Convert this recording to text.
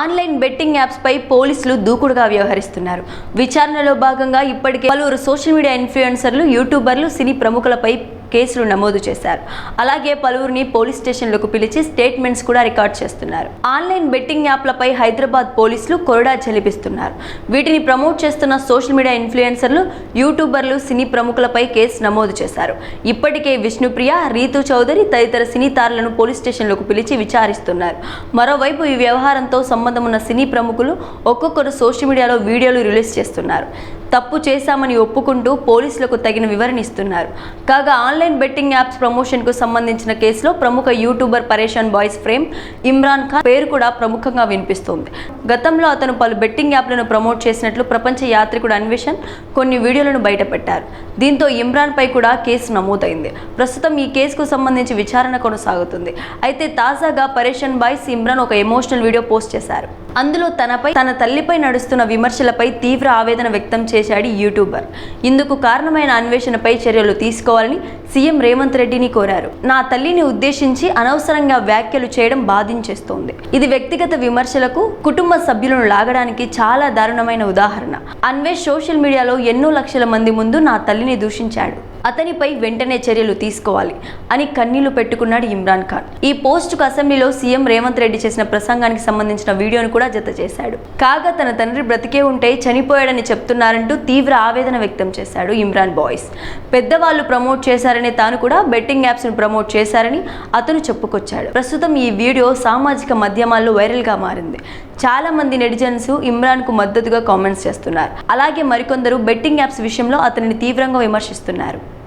Online betting apps పై పోలీసులు దూకుడుగా వ్యవహరిస్తున్నారు. విచారణలో భాగంగా ఇప్పటికే పలువురు సోషల్ మీడియా ఇన్ఫ్లుయెన్సర్లు యూట్యూబర్లు సినీ ప్రముఖులపై కేసులు నమోదు చేశారు. అలాగే పలువురిని పోలీస్ స్టేషన్లకు పిలిచి స్టేట్మెంట్స్ కూడా రికార్డ్ చేస్తున్నారు. ఆన్లైన్ బెట్టింగ్ యాప్లపై హైదరాబాద్ పోలీసులు కొరడా చెలిపిస్తున్నారు వీటిని ప్రమోట్ చేస్తున్న సోషల్ మీడియా ఇన్ఫ్లుయెన్సర్లు యూట్యూబర్లు సినీ ప్రముఖులపై కేసు నమోదు చేశారు. ఇప్పటికే విష్ణుప్రియ రీతు చౌదరి తదితర సినీ తారలను పోలీస్ స్టేషన్లకు పిలిచి విచారిస్తున్నారు. మరోవైపు ఈ వ్యవహారంతో సంబంధం ఉన్న సినీ ప్రముఖులు ఒక్కొక్కరు సోషల్ మీడియాలో వీడియోలు రిలీజ్ చేస్తున్నారు. తప్పు చేశామని ఒప్పుకుంటూ పోలీసులకు తగిన వివరణ ఇస్తున్నారు. కాగా ఆన్లైన్ బెట్టింగ్ యాప్స్ ప్రమోషన్కు సంబంధించిన కేసులో ప్రముఖ యూట్యూబర్ పరేషాన్ బాయ్స్ ఫ్రేమ్ ఇమ్రాన్ ఖాన్ పేరు కూడా ప్రముఖంగా వినిపిస్తోంది. గతంలో అతను పలు బెట్టింగ్ యాప్లను ప్రమోట్ చేసినట్లు ప్రపంచ యాత్రికుడు అన్వేషణ్ కొన్ని వీడియోలను బయటపెట్టారు. దీంతో ఇమ్రాన్పై కూడా కేసు నమోదైంది. ప్రస్తుతం ఈ కేసుకు సంబంధించి విచారణ కొనసాగుతుంది. అయితే తాజాగా పరేషన్ బాయ్స్ ఇమ్రాన్ ఒక ఎమోషనల్ వీడియో పోస్ట్ చేశారు. అందులో తనపై తన తల్లిపై నడుస్తున్న విమర్శలపై తీవ్ర ఆవేదన వ్యక్తం చేశాడు యూట్యూబర్. ఇందుకు కారణమైన అన్వేషణపై చర్యలు తీసుకోవాలని సీఎం రేవంత్ రెడ్డిని కోరారు. నా తల్లిని ఉద్దేశించి అనవసరంగా వ్యాఖ్యలు చేయడం బాధించేస్తోంది. ఇది వ్యక్తిగత విమర్శలకు కుటుంబ సభ్యులను లాగడానికి చాలా దారుణమైన ఉదాహరణ. అన్వేష్ సోషల్ మీడియాలో ఎన్నో లక్షల మంది ముందు నా తల్లిని దూషించాడు. అతనిపై వెంటనే చర్యలు తీసుకోవాలి అని కన్నీళ్ళు పెట్టుకున్నాడు ఇమ్రాన్ ఖాన్. ఈ పోస్టుకు అసెంబ్లీలో సీఎం రేవంత్ రెడ్డి చేసిన ప్రసంగానికి సంబంధించిన వీడియోను కూడా జత చేశాడు. కాగా తన తండ్రి బ్రతికే ఉంటే చనిపోయాడని చెప్తున్నారంటూ తీవ్ర ఆవేదన వ్యక్తం చేశాడు ఇమ్రాన్ బాయ్స్. పెద్దవాళ్ళు ప్రమోట్ చేశారని తాను కూడా బెట్టింగ్ యాప్స్ను ప్రమోట్ చేశారని అతను చెప్పుకొచ్చాడు. ప్రస్తుతం ఈ వీడియో సామాజిక మాధ్యమాల్లో వైరల్గా మారింది. చాలా మంది నెటిజన్స్ ఇమ్రాన్కు మద్దతుగా కామెంట్స్ చేస్తున్నారు. అలాగే మరికొందరు బెట్టింగ్ యాప్స్ విషయంలో అతనిని తీవ్రంగా విమర్శిస్తున్నారు.